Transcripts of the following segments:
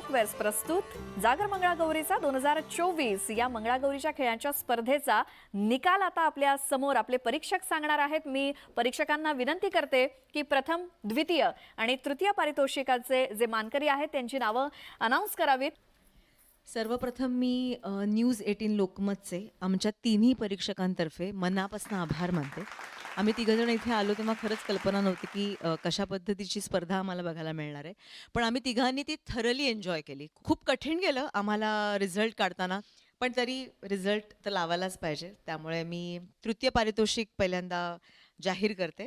कुकवेअर्स प्रस्तुत जागर मंगळागौरीचा दोन हजार चोवीस. या मंगळागौरीच्या खेळांच्या स्पर्धेचा निकाल आता आपल्यासमोर. आपले परीक्षक सांगणार आहेत. मी परीक्षकांना विनंती करते की प्रथम द्वितीय आणि तृतीय पारितोषिकाचे जे मानकरी आहेत त्यांची नावं अनाऊन्स करावीत. सर्वप्रथम मी न्यूज एटीन लोकमतचे आमच्या तिन्ही परीक्षकांतर्फे मनापासून आभार मानते. आम्ही तिघंजण इथे आलो तेव्हा खरंच कल्पना नव्हती की कशा पद्धतीची स्पर्धा आम्हाला बघायला मिळणार आहे. पण आम्ही तिघांनी ती थरली एन्जॉय केली. खूप कठीण गेलं आम्हाला रिझल्ट काढताना पण तरी रिझल्ट तर लावायलाच पाहिजे. त्यामुळे मी तृतीय पारितोषिक पहिल्यांदा जाहीर करते.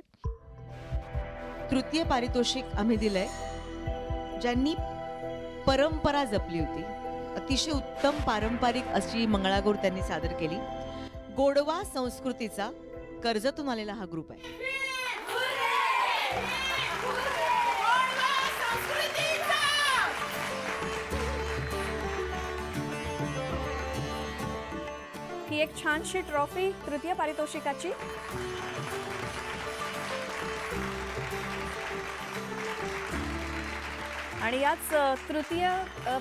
तृतीय पारितोषिक आम्ही दिलंय ज्यांनी परंपरा जपली होती अतिशय उत्तम पारंपरिक अशी मंगळागौर त्यांनी सादर केली. गोडवा संस्कृतीचा कर्जतून आलेला हा ग्रुप आहे. ही एक छानशी ट्रॉफी तृतीय पारितोषिकाची. आणि याच तृतीय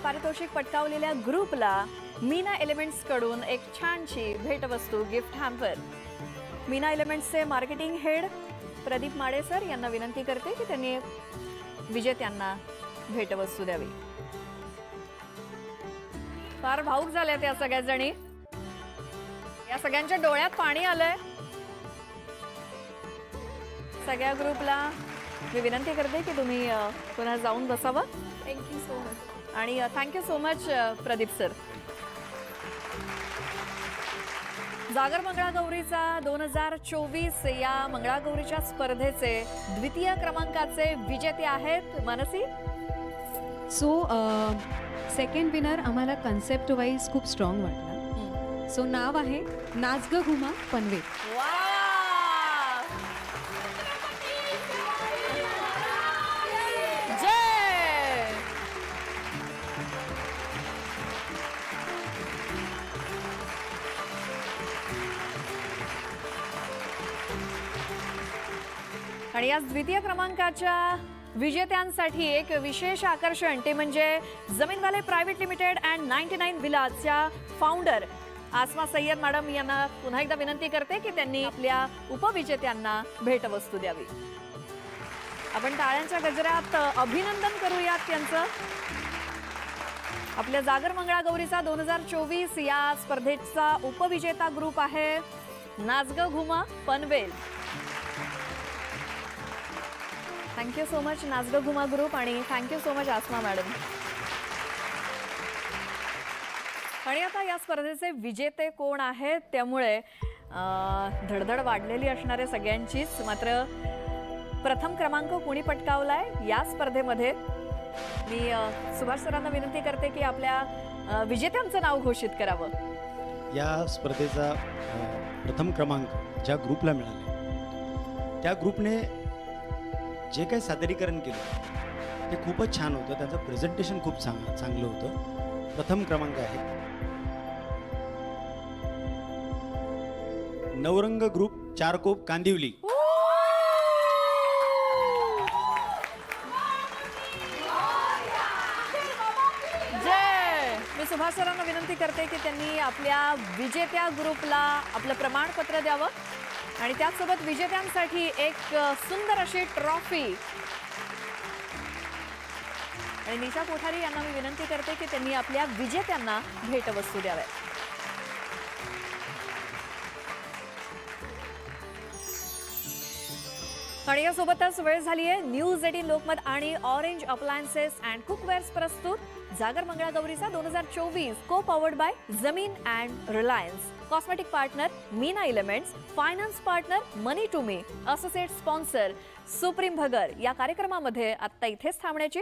पारितोषिक पटकावलेल्या ग्रुपला मीना एलिमेंट्सकडून एक छानशी भेटवस्तू gift hamper. Meena एलिमेंट्सचे marketing head Pradeep Made sir यांना विनंती करते की त्यांनी विजेत्यांना भेटवस्तू द्यावी. फार भाऊक झाल्या त्या सगळ्या जणी. या सगळ्यांच्या डोळ्यात पाणी आलंय. सगळ्या ग्रुपला मी विनंती करते की तुम्ही पुन्हा जाऊन बसावं. थँक्यू सो मच आणि thank you so much Pradeep sir जागर मंगळागौरीचा दोन हजार चोवीस या मंगळागौरीच्या स्पर्धेचे द्वितीय क्रमांकाचे विजेते आहेत मनसी. सो सेकंड विनर आम्हाला कन्सेप्ट वाईज खूप स्ट्रॉंग वाटला. सो नाव आहे नाच ग घुमा पनवेल. आणि या द्वितीय क्रमांकाच्या विजेत्यांसाठी एक विशेष आकर्षण. ते म्हणजे Zameenwale private limited and ninety nine विलाजच्या founder Asma Sayyed madam यांना पुन्हा एकदा विनंती करते की त्यांनी आपल्या उपविजेत्यांना भेटवस्तू द्यावी. आपण टाळ्यांच्या गजरात अभिनंदन करूयात त्यांचं. आपल्या जागर मंगळागौरीचा दोन हजार चोवीस या स्पर्धेचा उपविजेता ग्रुप आहे Nachga Ghuma Panvel. Thank you so much Nachga Ghuma group आणि thank you so much Asma madam आणि आता या स्पर्धेचे विजेते कोण आहेत त्यामुळे धडधड वाढलेली असणारे सगळ्यांचीच मात्र प्रथम क्रमांक कोणी पटकावलाय या स्पर्धेमध्ये मी सुभाष सरांना विनंती करते की आपल्या विजेत्यांचं नाव घोषित करावं. या स्पर्धेचा प्रथम क्रमांक ज्या ग्रुपला मिळाला त्या ग्रुपने जे काही सादरीकरण केलं ते खूपच छान होतं. त्याचं प्रेझेंटेशन खूप चांग चांगलं होतं. प्रथम क्रमांक आहे. नवरंग ग्रुप चारकोप कांदिवली. जय! मी सुभाष सरांना विनंती करते की त्यांनी आपल्या विजेत्या ग्रुपला आपलं प्रमाणपत्र द्यावं. आणि त्याचसोबत विजेत्यांसाठी एक सुंदर अशी ट्रॉफी. आणि निशा कोठारी यांना मी विनंती करते की त्यांनी आपल्या विजेत्यांना भेटवस्तू द्याव्या आणि यासोबतच वेळ झाली आहे न्यूज एटीन लोकमत आणि ऑरेंज अप्लायन्सेस अँड कुकवेअर्स प्रस्तुत. जागर मंगळागौरीचा दोन हजार चोवीस co powered by Zameen and Reliance. Cosmetic partner Meena Elements finance partner money to me associate sponsor Supreme Bhagar. या कार्यक्रमामध्ये आत्ता इथेच थांबण्याची